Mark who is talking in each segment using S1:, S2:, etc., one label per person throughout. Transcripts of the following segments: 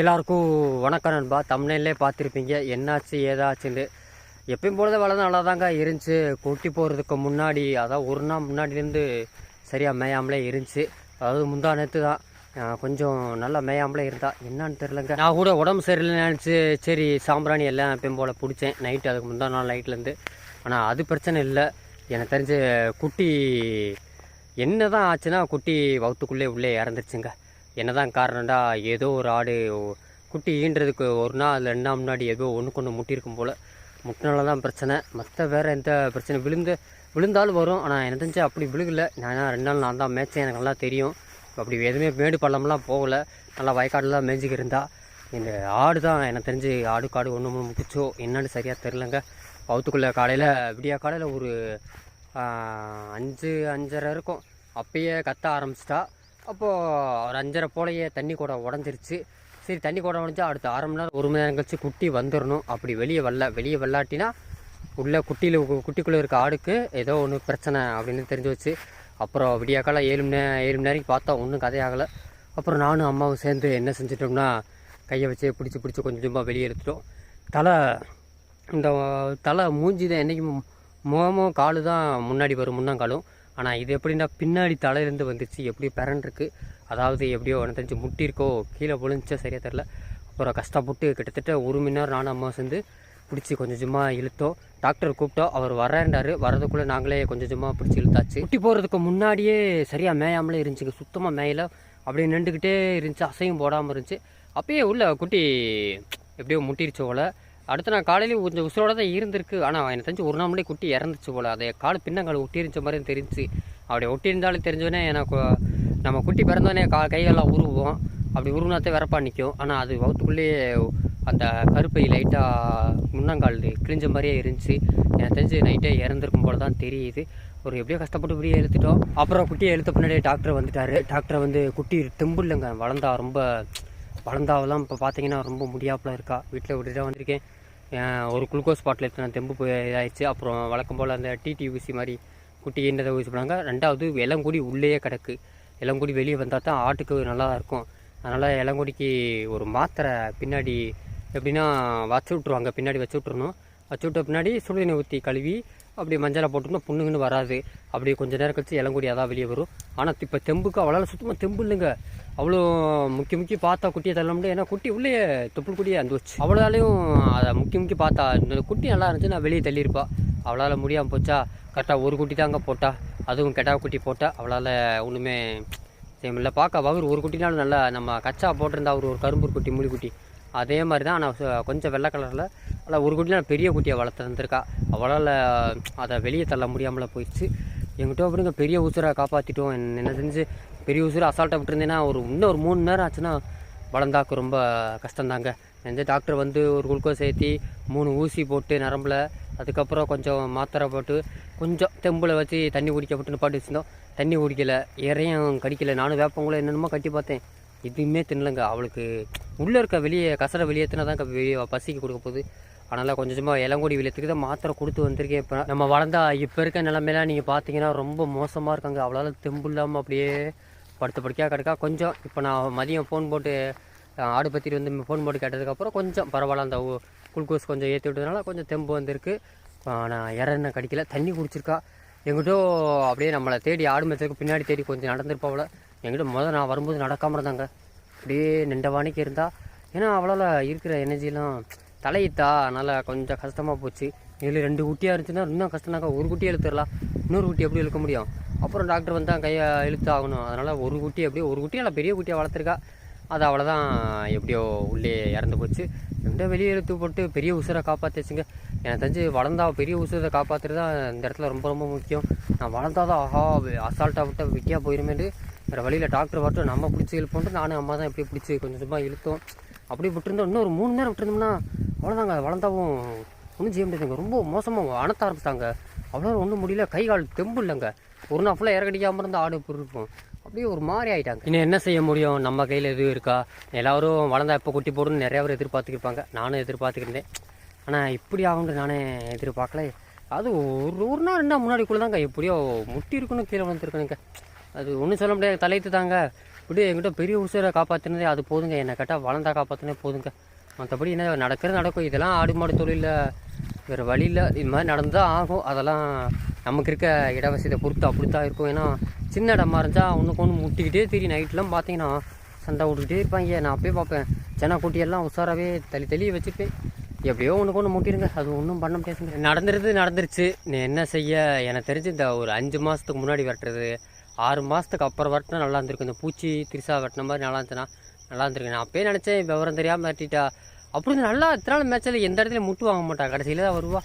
S1: எல்லாருக்கும் வணக்கம் நண்பா. தமிழ்நிலே பார்த்துருப்பீங்க. என்னாச்சு ஏதாச்சுன்னு. எப்பயும் போலதான் வளர்ந்து நல்லா தாங்க இருந்துச்சு. கொட்டி போகிறதுக்கு முன்னாடி அதான் ஒரு நாள் முன்னாடிலேருந்து சரியாக மேயாமலே இருந்துச்சு. அதாவது முந்தா நேற்று தான். கொஞ்சம் நல்லா மேயாமலே இருந்தா. என்னன்னு தெரிலங்க நான் கூட உடம்பு சரியில்லைன்னு நினச்சி சரி சாம்பிராணி எல்லாம் எப்பயும் போல் பிடிச்சேன். நைட்டு அதுக்கு முந்தா நாள் நைட்லேருந்து ஆனால் அது பிரச்சனை இல்லை. எனக்கு தெரிஞ்ச குட்டி என்ன தான் ஆச்சுன்னா குட்டி வவுத்துக்குள்ளே உள்ளே இறந்துருச்சுங்க. என்னதான் காரணம்டா ஏதோ ஒரு ஆடு குட்டி ஈன்றதுக்கு ஒரு நாள் அதில் நாள் முன்னாடி ஏதோ ஒன்றுக்கு ஒன்று முட்டியிருக்கும் போல். முட்டினால தான் பிரச்சனை. மற்ற வேறு எந்த பிரச்சனை விழுந்து விழுந்தாலும் வரும். ஆனால் எனக்கு தெரிஞ்சு அப்படி விழுகல. நான் ரெண்டு நாள் நான் தான் மேய்ச்சேன். எனக்கு நல்லா தெரியும். அப்படி எதுவுமே மேடு பள்ளம்லாம் போகலை. நல்லா வயக்காடுலாம் மேய்ஞ்சிக்கு இருந்தா. இந்த ஆடு தான் எனக்கு தெரிஞ்சு ஆடு காடு ஒன்று மூணு முட்டிச்சோ என்னன்னு சரியாக தெரிலங்க வவுத்துக்குள்ளே காலையில் விடியா காலையில் ஒரு அஞ்சு அஞ்சரை இருக்கும். அப்பயே கத்த ஆரம்பிச்சிட்டா. அப்போது ஒரு அஞ்சரை போலையே தண்ணி கூட உடஞ்சிருச்சு. சரி தண்ணி கூட உடஞ்சா அடுத்த அரை மணி நேரம் ஒரு மணி நேரம் கழிச்சு குட்டி வந்துடணும் அப்படி வெளியே வரல. வெளியே வெள்ளாட்டினா உள்ளே குட்டியில் குட்டிக்குள்ளே இருக்க ஆடுக்கு ஏதோ ஒன்று பிரச்சனை அப்படின்னு தெரிஞ்சு வச்சு அப்புறம் விடியாக்கால ஏழு மணி ஏழு மணி நேரம் பார்த்தா ஒன்றும் கதையாகலை அப்புறம் நானும் அம்மாவும் சேர்ந்து என்ன செஞ்சிட்டோம்னா கையை வச்சு பிடிச்சி பிடிச்சி கொஞ்சம் கொஞ்சமாக வெளியே எடுத்துட்டோம். தலை இந்த தலை மூஞ்சி தான் என்றைக்கும் முகமும் காலு தான் முன்னாடி வரும் முன்னாங்காலும். ஆனால் இது எப்படின்னா பின்னாடி தலையிலேருந்து வந்துச்சு எப்படி பிறன்ருக்கு அதாவது எப்படியோ எனக்கு தெரிஞ்சு முட்டிருக்கோ கீழே விழுந்துச்சோ சரியாக தெரில அப்புறம் கஷ்டப்பட்டு கிட்டத்தட்ட ஒரு மணி நேரம் நானும் அம்மா சேர்ந்து பிடிச்சி கொஞ்சம் கொஞ்சமா இழுத்தோம். டாக்டர் கூப்பிட்டோம் அவர் வரேன்றாரு வரதுக்குள்ளே நாங்களே கொஞ்சம் கொஞ்சமாக பிடிச்சி இழுத்தாச்சு. குட்டி போகிறதுக்கு முன்னாடியே சரியாக மேயாமலே இருந்துச்சுங்க. சுத்தமாக மேயல. அப்படியே நின்றுக்கிட்டே இருந்துச்சு. அசையும் போடாமல் இருந்துச்சு. அப்பயே உள்ள குட்டி எப்படியோ முட்டிருச்சோல போல. அடுத்து நான் காலையிலேயும் கொஞ்சம் உசுரோட தான் இருந்திருக்கு. ஆனால் எனக்கு தெரிஞ்சு ஒரு நாள் முன்னாடி குட்டி இறந்துச்சு போல். அதை கால் பின்னங்கால் ஒட்டிருந்த மாதிரி தெரிஞ்சுச்சு அப்படி ஒட்டியிருந்தாலும் தெரிஞ்சோடனே எனக்கு நம்ம குட்டி பிறந்தோடனே கா கைகள்லாம் உருவோம். அப்படி உருவினாத்தே வரப்பா நிற்கும் ஆனால் அது வகுத்துக்குள்ளேயே அந்த கருப்பை லைட்டாக முன்னங்கால் கிழிஞ்ச மாதிரியே இருந்துச்சு. எனக்கு தெரிஞ்சு நைட்டே இறந்துருக்கும் போல தான் தெரியுது. ஒரு எப்படியோ கஷ்டப்பட்டு இப்படியே எழுத்துட்டோம் அப்புறம் குட்டியை எழுத்த பின்னாடியே டாக்டர் வந்துட்டாரு. டாக்டர் வந்து குட்டி தெம்பு இல்லைங்க வளர்ந்தா ரொம்ப வளர்ந்தாவெல்லாம் இப்போ பார்த்தீங்கன்னா ரொம்ப முடியாப்புல இருக்கா. வீட்டில் விட்டுட்டு வந்திருக்கேன். ஒரு குளுக்கோஸ் பாட்டில் எடுத்து நான் தெம்பு போய் இதாயிடுச்சு. அப்புறம் வழக்கம் போல் அந்த டிடி ஊசி மாதிரி குட்டி என்னதை ஊசி பண்ணாங்க ரெண்டாவது இளங்குடி உள்ளேயே கிடக்கு. இளங்குடி வெளியே வந்தால் தான் ஆட்டுக்கு நல்லா இருக்கும். அதனால் இளங்குடிக்கு ஒரு மாத்திரை பின்னாடி எப்படின்னா வச்சு விட்ருவாங்க பின்னாடி வச்சு விட்றணும் வச்சு விட்ட பின்னாடி சுடுதண்ணி ஊற்றி கழுவி அப்படி மஞ்சளை போட்டோம்னா புண்ணுங்கன்னு வராது. அப்படி கொஞ்ச நேரம் கழிச்சு இளங்குடி அதான் வெளியே வரும். ஆனால் இப்போ தெம்புக்கு அவளால் சுத்தமாக தெம்பு இல்லைங்க. அவ்வளோ முக்கி முக்கி பார்த்தா குட்டியை தள்ள முடியும் ஏன்னா குட்டி உள்ளே தொப்புள் குட்டியே அந்த வச்சு. அவளாலையும் அதை முக்கி முக்கி பார்த்தா இந்த குட்டி நல்லா இருந்துச்சு நான் வெளியே தள்ளியிருப்பா. அவளால் முடியாமல் போச்சா? கரெக்டாக ஒரு குட்டி தாங்க போட்டா. அதுவும் கெட்டா குட்டி போட்டா அவளால் ஒன்றுமே இல்லை பார்க்க வகுர் ஒரு குட்டினாலும் நல்லா நம்ம கச்சா போட்டிருந்தா ஒரு ஒரு கரும்பு குட்டி முடி குட்டி அதே மாதிரி தான் ஆனால் கொஞ்சம் வெள்ளை கலரில் அதில் ஒரு குட்டியில் பெரிய குட்டியை வளர்த்துருந்துருக்கா அவளால் அதை வெளியே தள்ள முடியாமல் போயிடுச்சு. எங்கிட்ட அப்படிங்க பெரிய உசுரை காப்பாற்றிட்டோம் என்ன செஞ்சு பெரிய உசுரை அசால்ட்டாக விட்டுருந்தேன்னா ஒரு இன்னும் ஒரு மூணு நேரம் ஆச்சுன்னா வளர்ந்தாக்கு ரொம்ப கஷ்டம்தாங்க. எந்த டாக்டர் வந்து ஒரு குளுக்கோஸ் ஏற்றி மூணு ஊசி போட்டு நரம்பில் அதுக்கப்புறம் கொஞ்சம் மாத்திரை போட்டு கொஞ்சம் தெம்பில் வச்சு தண்ணி குடிக்க விட்டு பாட்டு வச்சுருந்தோம் தண்ணி குடிக்கலை இறையும் கடிக்கல. நானும் வேப்பங்குள்ள என்னென்னமோ கட்டி பார்த்தேன். எதுவுமே தின்னலங்க. அவளுக்கு உள்ளே இருக்க வெளியே கசரை வெளியேற்றினா தான் வெளியே பசிக்கு கொடுக்க போகுது. அதனால் கொஞ்சம் கொஞ்சமாக இளங்கொடி விளையத்துக்கு தான் மாத்திரை கொடுத்து வந்திருக்கேன். இப்போ நம்ம வளர்ந்தா இப்போ இருக்க நிலமையெல்லாம் நீங்கள் பார்த்தீங்கன்னா ரொம்ப மோசமாக இருக்காங்க. அவ்வளோ தெம்பு இல்லாமல் அப்படியே படுத்த படுக்கையாக கிடக்கா. கொஞ்சம் இப்போ நான் மதியம் ஃபோன் போட்டு ஆடு பத்திரி வந்து ஃபோன் போட்டு கேட்டதுக்கப்புறம் கொஞ்சம் பரவாயில்ல. அந்த குளுக்கோஸ் கொஞ்சம் ஏற்றி விட்டதுனால கொஞ்சம் தெம்பு வந்திருக்கு. நான் இறன்னு கடிக்கல. தண்ணி குடிச்சிருக்கா. எங்கிட்டோ அப்படியே நம்மளை தேடி ஆடு மேய்ச்சலுக்கு பின்னாடி தேடி கொஞ்சம் நடந்திருப்பாவில் எங்கிட்ட முதல் நான் வரும்போது நடக்காமல் இருந்தாங்க. அப்படியே நின்ற இருந்தால் ஏன்னா அவளால் இருக்கிற எனர்ஜிலாம் தலையிட்டா அதனால் கொஞ்சம் கஷ்டமாக போச்சு. இதில் ரெண்டு குட்டியாக இருந்துச்சுன்னா இன்னும் கஷ்டம்னாக்கா ஒரு குட்டியை இழுத்துடலாம். இன்னொரு குட்டி எப்படி இழுக்க முடியும்? அப்புறம் டாக்டர் வந்து கையை இழுத்து ஆகணும். அதனால் ஒரு குட்டி எப்படியோ ஒரு குட்டி நல்லா பெரிய குட்டியாக வளர்த்துருக்கா. அது அவ்வளோதான் எப்படியோ உள்ளே இறந்து போச்சு. என்கிட்ட வெளியே இழுத்து போட்டு பெரிய உசுரை காப்பாற்றிச்சுங்க எனக்கு தெரிஞ்சு வளர்ந்தா பெரிய உசுரை காப்பாற்றுறது தான் இந்த இடத்துல ரொம்ப ரொம்ப முக்கியம். நான் வளர்ந்தாதான் ஆஹா அசால்ட்டாக விட்டால் விட்டியாக போயிருமேட்டு வேறு வழியில் டாக்டர் வரட்டும் நம்ம பிடிச்சி இழுப்போன்ட்டு நானும் அம்மா தான் எப்படி பிடிச்சி கொஞ்சம் கொஞ்சமாக இழுத்தோம். அப்படி விட்டுருந்தோம் இன்னும் ஒரு மூணு நேரம் விட்டுருந்தோம்னா அவ்வளோதாங்க வளர்ந்தாவும் ஒன்றும் செய்ய முடியாதுங்க. ரொம்ப மோசமாக அணத்த ஆரம்பித்தாங்க அவ்வளோ ஒன்றும் முடியல. கை கால் தெம்பு இல்லைங்க. ஒரு நாள் ஃபுல்லாக இறக்கடிக்காமல் இருந்தால் ஆடு இப்படி இருக்கும் அப்படியே ஒரு மாதிரி ஆகிட்டாங்க இன்னும் என்ன செய்ய முடியும்? நம்ம கையில் எதுவும் இருக்கா? எல்லோரும் வளர்ந்தா எப்போ குட்டி போடணும்னு நிறையா பேர் எதிர்பார்த்துக்கிருப்பாங்க. நானும் எதிர்பார்த்துக்கிருந்தேன். ஆனால் இப்படி ஆகும்னு நானே எதிர்பார்க்கல. அது ஒரு ஒரு நாள் என்ன முன்னாடிக்குள்ளே தாங்க எப்படியோ முட்டி இருக்குன்னு கீழே வந்துருக்கணுங்க அது ஒன்றும் சொல்ல முடியாது. தலைத்து தாங்க இப்படி என்கிட்ட பெரிய உசுரை காப்பாற்றினதே அது போதுங்க. என்னை கேட்டால் வளர்ந்தா காப்பாற்றினே போதுங்க. மற்றபடி என்ன நடக்கிறது நடக்கும். இதெல்லாம் ஆடு மாடு தொழிலில் வேறு வழியில் இது மாதிரி நடந்து தான் ஆகும். அதெல்லாம் நமக்கு இருக்க இடவசதியை பொறுத்து அப்படி தான் இருக்கும். ஏன்னா சின்ன இடமா இருந்தால் ஒன்றுக்கு ஒன்று முட்டிக்கிட்டே தெரியும். நைட்லாம் பார்த்தீங்கன்னா சண்டை விட்டுக்கிட்டே இருப்பாங்க. நான் அப்பயே பார்ப்பேன். சென்னா குட்டியெல்லாம் உஷாராகவே தள்ளி தள்ளி வச்சுப்பேன் எப்படியோ ஒன்றுக்கு ஒன்று முட்டிருங்க அது ஒன்றும் பண்ண முடியாதுங்க நடந்துருது நடந்துருச்சு. நீ என்ன செய்ய? எனக்கு தெரிஞ்சு இந்த ஒரு அஞ்சு மாதத்துக்கு முன்னாடி வெட்டுறது ஆறு மாதத்துக்கு அப்புறம் வெட்டினா நல்லா இருந்திருக்கும். இந்த பூச்சி திரிசா வெட்டின மாதிரி நல்லா இருந்துச்சுன்னா நல்லா இருந்திருக்கு நான் அப்பயே நினச்சேன் விவரம் தெரியாமல் வெட்டிட்டா. அப்படி நல்லா இத்தனை நாள் எந்த இடத்துல முட்டு வாங்க மாட்டா. கடைசியில் தான் வருவா.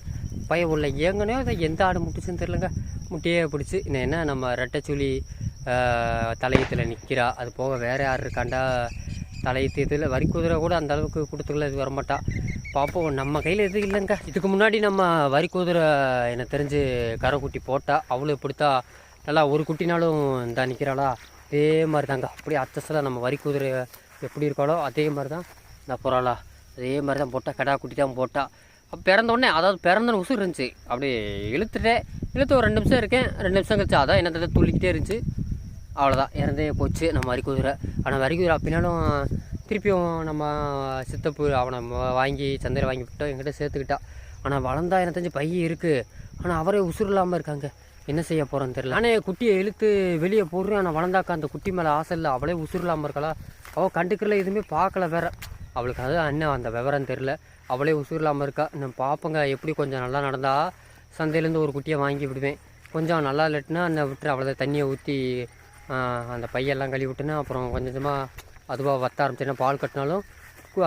S1: பையன் உள்ள ஏங்கனையோ இதை எந்த ஆடு முட்டுச்சுன்னு தெரிலங்க முட்டையே பிடிச்சி இன்னும் என்ன நம்ம ரெட்டைச்சுழி தலையத்தில் நிற்கிறா அது போக வேறு யார் இருக்காண்டா? தலையத்து இதில் வரி குதிரை கூட அந்த அளவுக்கு கொடுத்துக்கல இது வரமாட்டா. பார்ப்போம் நம்ம கையில் எதுவும் இல்லைங்க. இதுக்கு முன்னாடி நம்ம வரி குதிரை எனக்கு தெரிஞ்சு கரைக்குட்டி போட்டால் அவ்வளோ பிடித்தா நல்லா ஒரு குட்டினாலும் இந்த நிற்கிறாளா அதே மாதிரி தாங்க அப்படியே அச்சஸில் நம்ம வரி குதிரை எப்படி இருக்காளோ அதே மாதிரி தான் இந்த புறாளா? அதே மாதிரி தான் போட்டால் கடா குட்டி தான் போட்டால் அப்போ அதாவது பிறந்த உசுர் இருந்துச்சு. அப்படியே இழுத்துட்டேன். இழுத்து ஒரு ரெண்டு நிமிஷம் இருக்கேன். ரெண்டு நிமிஷம் கழிச்சு அதான் என்ன துள்ளிக்கிட்டே இருந்துச்சு. அவ்வளோதான் இறந்தே போச்சு நம்ம வரிக்குதிரை ஆனால் வரிக்குதிரை அப்படின்னாலும் திருப்பியும் நம்ம சித்தப்பு அவனை வாங்கி சந்தையில் வாங்கி விட்டோம் என்கிட்ட சேர்த்துக்கிட்டா. ஆனால் வளர்ந்தா எனக்கு தெரிஞ்சு பையன் இருக்குது ஆனால் அவரே உசுறு இல்லாமல் இருக்காங்க. என்ன செய்ய போகிறோன்னு தெரியல. ஆனால் குட்டியை இழுத்து வெளியே போடுறேன். ஆனால் வளர்ந்தாக்கா அந்த குட்டி மேலே ஆசை இல்லை. அவளே உசுறு இல்லாமல் இருக்காளா? அவள் கண்டுக்கிறல எதுவுமே பார்க்கல வேற. அவளுக்கு அது அண்ணன் அந்த விவரம் தெரில அவளே உசுறு இல்லாமல் இருக்கா? நான் பார்ப்பங்க எப்படி கொஞ்சம் நல்லா நடந்தால் சந்தையிலேருந்து ஒரு குட்டியை வாங்கி விடுவேன். கொஞ்சம் நல்லா இல்லாட்டினா அந்த விட்டுரு அவ்வளோதான் தண்ணியை ஊற்றி அந்த பையெல்லாம் கழுவி விட்டுனா அப்புறம் கொஞ்சம் கொஞ்சமாக அதுவாக வத்த ஆரம்பிச்சுன்னா பால் கட்டினாலும்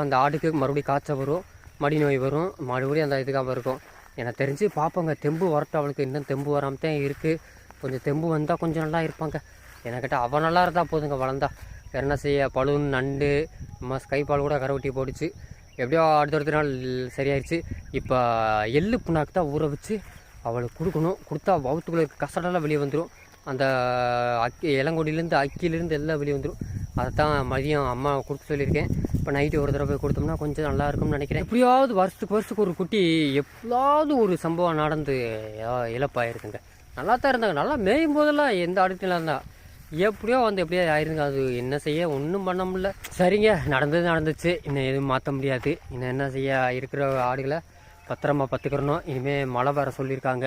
S1: அந்த ஆடுக்கு மறுபடியும் காய்ச்சல் வரும் மடி நோய் வரும் மறுபடியும் அந்த இதுக்காக இருக்கும். எனக்கு தெரிஞ்சு பார்ப்போங்க தெம்பு வரட்டும். அவளுக்கு இன்னும் தெம்பு வராமல் தான் இருக்குது கொஞ்சம் தெம்பு வந்தால் கொஞ்சம் நல்லா இருப்பாங்க. எனக்கிட்ட அவள் நல்லா இருந்தால் போதுங்க வளர்ந்தா. என்ன செய்ய? பழுன் நண்டு நம்ம ஸ்கைபால் கூட கரவட்டி போடுச்சு போட்டுச்சு. எப்படியோ அடுத்தடுத்த நாள் சரியாயிடுச்சு இப்போ எள்ளு புண்ணாக்கு தான் ஊற வச்சு அவளுக்கு கொடுக்கணும். கொடுத்தா வவுத்துக்குள்ளே கசடெல்லாம் வெளியே வந்துடும் அந்த அக்கி இளங்கொடியிலேருந்து அக்கிலேருந்து எல்லாம் வெளியே வந்துடும் அதை தான் மதியம் அம்மா கொடுத்து சொல்லியிருக்கேன். இப்போ நைட்டு ஒரு தடவை போய் கொடுத்தோம்னா கொஞ்சம் நல்லா இருக்கும்னு நினைக்கிறேன். எப்படியாவது வருஷத்துக்கு வருஷத்துக்கு ஒரு குட்டி எப்படியாவது ஒரு சம்பவம் நடந்து இழப்பாயிருக்குங்க. நல்லா தான் இருந்தாங்க. நல்லா மேயும் போதெல்லாம் எந்த அடுத்துல இருந்தால் எப்படியோ வந்து எப்படியோ ஆயிருங்க. அது என்ன செய்ய? ஒன்றும் பண்ண முடியல. சரிங்க நடந்தது நடந்துச்சு. இன்னும் எதுவும் மாற்ற முடியாது. இன்னும் என்ன செய்ய இருக்கிற ஆடுகளை பத்திரமா பார்த்துக்கிறணும் இனிமேல் மழை வர சொல்லியிருக்காங்க.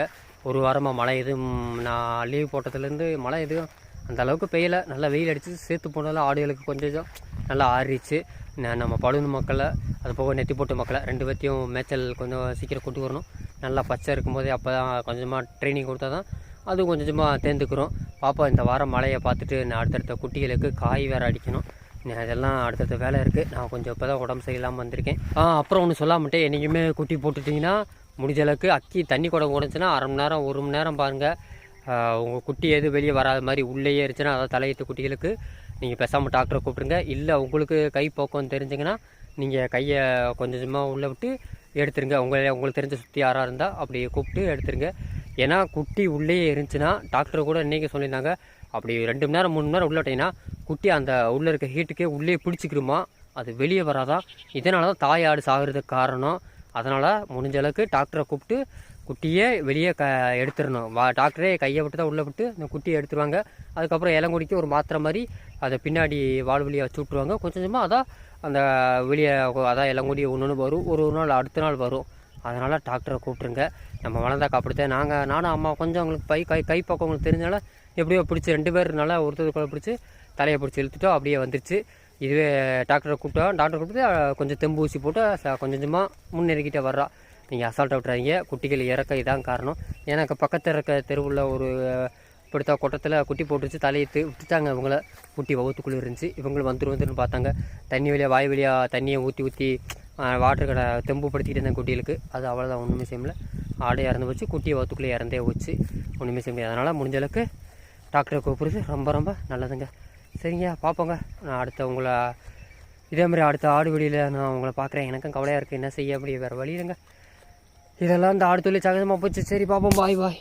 S1: ஒரு வாரமாக மழை எதுவும் நான் லீவ் போட்டதுலேருந்து மழை எதுவும் அந்த அளவுக்கு பெய்யலை. நல்லா வெயில் அடித்து சேர்த்து போனாலும் ஆடுகளுக்கு கொஞ்சம் நல்லா ஆறிச்சு ந- நம்ம பழுனு மக்களை அது போக நெத்தி போட்டு மக்களை ரெண்டு பேர்த்தையும் மேய்ச்சல் கொஞ்சம் சீக்கிரம் கொண்டு வரணும். நல்லா பச்சை இருக்கும்போதே அப்போ தான் கொஞ்சமாக ட்ரைனிங் கொடுத்தா தான் அது கொஞ்சம் கொஞ்சமாக தேர்ந்துக்கிறோம் பாப்பா இந்த வாரம் மழையை பார்த்துட்டு நான் அடுத்தடுத்த குட்டிகளுக்கு காய் வேறு அடிக்கணும். இதெல்லாம் அடுத்தடுத்த வேலை இருக்குது நான் கொஞ்சம் இப்போ தான் உடம்பு சரியில்லாமல் வந்திருக்கேன். ஆ அப்புறம் ஒன்று சொல்லாமட்டே என்றைக்குமே குட்டி போட்டுட்டிங்கன்னா முடிஞ்ச அளவுக்கு அக்கி தண்ணி குடம் உடச்சுன்னா அரை மணி நேரம் ஒரு மணி நேரம் பாருங்கள் உங்கள் குட்டி எது வெளியே வராத மாதிரி உள்ளேயே இருந்துச்சுன்னா அதாவது தலையத்து குட்டிகளுக்கு நீங்கள் பேசாமல் டாக்டரை கூப்பிடுங்க. இல்லை உங்களுக்கு கை போக்கம் தெரிஞ்சிங்கன்னா நீங்கள் கையை கொஞ்சம் கொஞ்சமாக உள்ளே விட்டு எடுத்துருங்க. உங்களை உங்களுக்கு தெரிஞ்ச சுற்றி யாராக இருந்தால் அப்படி கூப்பிட்டு எடுத்துருங்க. ஏன்னா குட்டி உள்ளேயே இருந்துச்சுன்னா டாக்டர் கூட இன்றைக்கி சொல்லியிருந்தாங்க? அப்படி ரெண்டு மணி நேரம் மூணு மணி நேரம் உள்ள விட்டிங்கன்னா குட்டி அந்த உள்ளே இருக்க ஹீட்டுக்கே உள்ளே பிடிச்சிக்கிருமா? அது வெளியே வராதா? இதனால தான் தாய் ஆடு சாகிறதுக்கு காரணம். அதனால் முடிஞ்ச அளவுக்கு டாக்டரை கூப்பிட்டு குட்டியே வெளியே க எடுத்துடணும். வா டாக்டரே கையை விட்டு தான் உள்ளே விட்டு அந்த குட்டியை எடுத்துருவாங்க. அதுக்கப்புறம் இளங்குடிக்கு ஒரு மாத்திரை மாதிரி அதை பின்னாடி வால் வழியாக வச்சு விட்ருவாங்க கொஞ்சம் கொஞ்சமாக அதான் அந்த வெளியே அதான் இளங்குடி ஒன்று ஒன்று வரும். ஒரு ஒரு நாள் அடுத்த நாள் வரும். அதனால் டாக்டரை கூப்பிட்ருங்க நம்ம வளர்ந்தாக்கா அப்படித்தான் நாங்கள் நானும் அம்மா கொஞ்சம் அவங்களுக்கு பை கை கை பக்கம் உங்களுக்கு தெரிஞ்சால எப்படியோ பிடிச்சி ரெண்டு பேர் நல்லா ஒருத்தருக்குள்ள பிடிச்சி தலையை பிடிச்சி இழுத்துட்டோம். அப்படியே வந்துருச்சு. இதுவே டாக்டரை கூப்பிட்டோம். டாக்டர் கூப்பிட்டு கொஞ்சம் தெம்பு ஊசி போட்டு கொஞ்சம் கொஞ்சமாக முன்னேறிக்கிட்டே வர்றா. நீங்கள் அசால்ட்டாக விட்றாதீங்க குட்டிகள் இறக்க இதான் காரணம். ஏன்னா பக்கத்தில் இருக்க தெருவில் ஒரு இப்படித்த கொட்டத்தில் குட்டி போட்டுருச்சு தலையத்து விட்டுட்டாங்க இவங்கள. குட்டி வகுத்துக்குள்ளே இருந்துச்சு. இவங்களும் வந்துரு வந்துருன்னு பார்த்தாங்க. தண்ணி வழியாக வாய் வழியாக தண்ணியை ஊற்றி ஊற்றி வாட்டர் கடை தெம்பு படுத்திக்கிட்டு இருந்தேன் குட்டிகளுக்கு. அது அவ்வளோதான் ஒன்றுமே செய்யல ஆடை இறந்து போச்சு குட்டியை வகுத்துக்குள்ளே இறந்தே போச்சு. ஒன்றுமே செய்ய முடியாது அதனால் முடிஞ்ச அளவுக்கு டாக்டரை கூப்பிடுறது ரொம்ப ரொம்ப நல்லதுங்க. சரிங்க பார்ப்போங்க. நான் அடுத்த உங்களை இதே மாதிரி அடுத்த ஆடு வெளியில் நான் உங்களை பார்க்குறேன். எனக்கும் கவலையாக இருக்குது என்ன செய்ய அப்படி வேறு வழி இல்லைங்க. இதெல்லாம் இந்த ஆடு தொழில் சகஜமாக போச்சு. சரி பார்ப்போம் பாய் பாய்